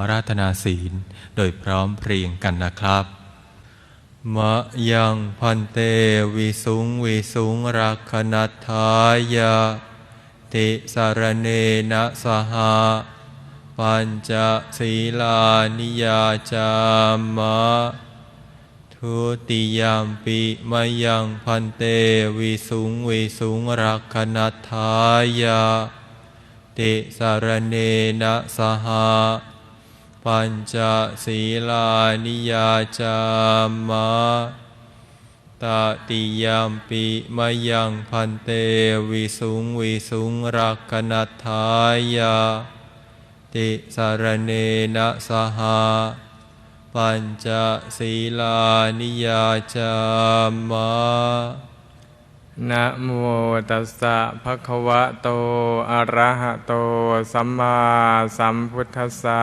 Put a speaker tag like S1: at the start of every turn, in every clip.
S1: อาราธนาศีลโดยพร้อมเพรียงกันนะครับ มะยังพันเตวิสุงวิสุงรักขณทายาติสารเนนะสหะปัญจศีลานิยาจามะ ทุติยามปิมายังพันเตวิสุงวิสุงรักขณทายาติสารเนนะสหะ ปัญจศีลานิยาจามะตติยามปิมายังพันเตวิสุงวิสุงรักขณัทายา ติสารเนนะสหะปัญจศีลานิยาจามะ
S2: นะโมตัสสะภะคะวะโต อะระหะโต สัมมาสัมพุทธัสสะ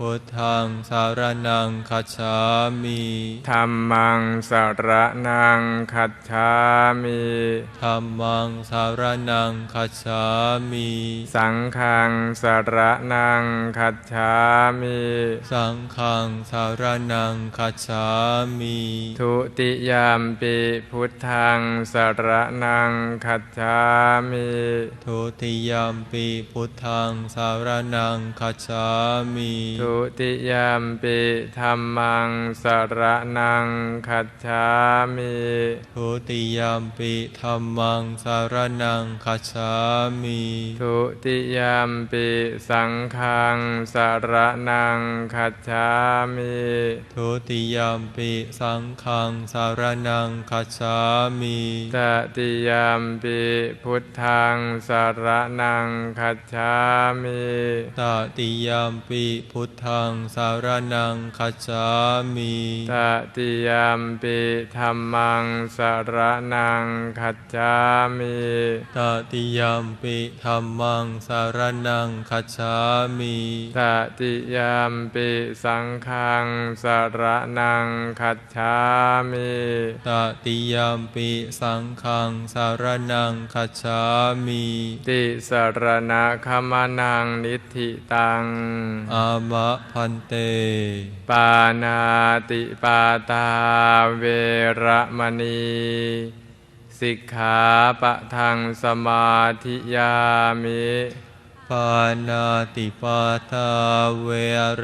S1: พุทธังสารนังคัจฉามิ
S2: ธรรมังสรนังคัจฉามิ
S1: ธัมมังสารนังคัจฉามิ
S2: สังฆังสรนังคัจฉามิ
S1: สังฆังสารนังคัจฉามิ
S2: ทุติยามปิพุทธังสรนังคัจฉามิ
S1: ทุติยมปีพุทธังสารนังคัจฉามิ
S2: ทุติยามปิธรรมังสรนังคัจฉามิ
S1: ทุติยมปีธัมมังสารนังคัจฉามิ
S2: ทุติยามปิสังฆังสรนังคัจฉามิ
S1: ทุติยมปีสังฆังสารนังคัจฉามิ
S2: ตติยามปิพุทธังสรนังคัจฉามิ
S1: ตติยมปีพุทธังสารนังคัจฉามิ
S2: ตติยามปิธรรมังสรนังคัจฉามิ
S1: ตติยมปิธัมมังสารนังคัจฉามิ
S2: ตติยามปิสังฆังสรนังคัจฉามิ
S1: ตติยมปิสังฆังสารนังคัจฉามิ
S2: ติสรณะขมานังนิธิตัง
S1: อามะพันเต
S2: ปานาติปาตาเวระมณีสิกขาปะทังสมาธิยามิ
S1: ปานาติปาตาเว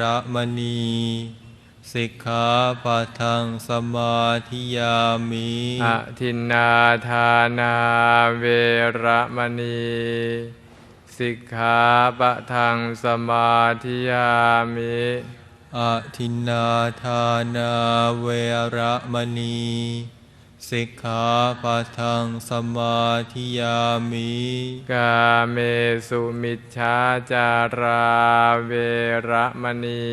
S1: ระมณี สิกขาปะทังสมาธิยามิ
S2: อะทินนาทานาเวระมณีสิกขาปะทังสมาธิยามิ
S1: อะทินนาทานาเวระมณีสิกขาปะทังสมาธิยามิ
S2: กาเมสุมิชฌาจาราเวระมณี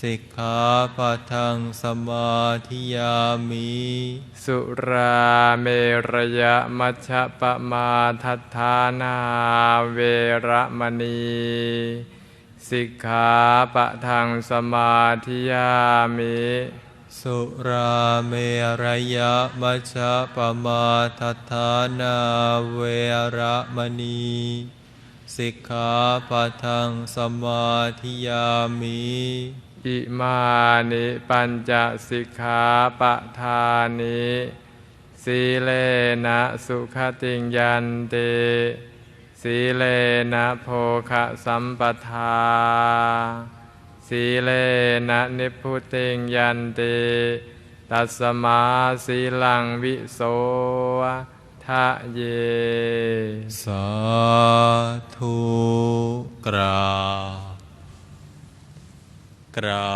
S1: สิกขาปะทังสมาธิยามิ
S2: สุราเมรยมัชฌะปมาทัฏฐานาเวระมณีสิกขาปะทังสมาธิยามิ
S1: สุราเมรยะมัชฌะปมาทัฏฐานาเวระมณีสิกขาปะทังสมาธิยามิ
S2: อิมานิปัญจสิกขาปะทานิสีเลนะสุขติงยันติสีเลนะโภคะสัมปทา สีเลนะนิพุติงยันติตัสมาสีลังวิโสทะเย
S1: สาธุกราบ กรา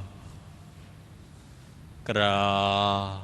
S1: บกราบ